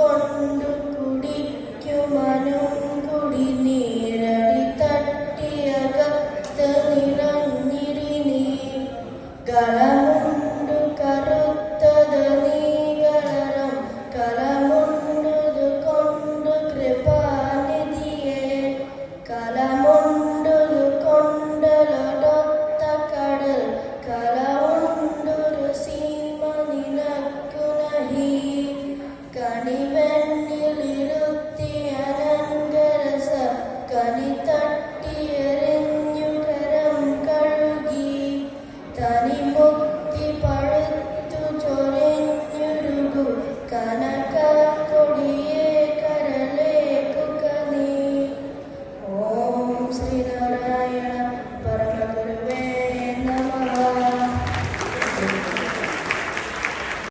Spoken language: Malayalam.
കൊണ്ടു കുടിക്കുമനും കുടി നീരടി തട്ടിയകത്ത് നിറഞ്ഞിരി നീ കളമുണ്ടു കറുത്തത് നീ കളറും കളമുണ്ടത് കൊണ്ടു കൃപാനിധിയെ കളമുണ്ടത് കൊണ്ടലൊടൊത്ത കടൽ കലമുണ്ടൊരു സീമ നിനക്കു നഹീ കണി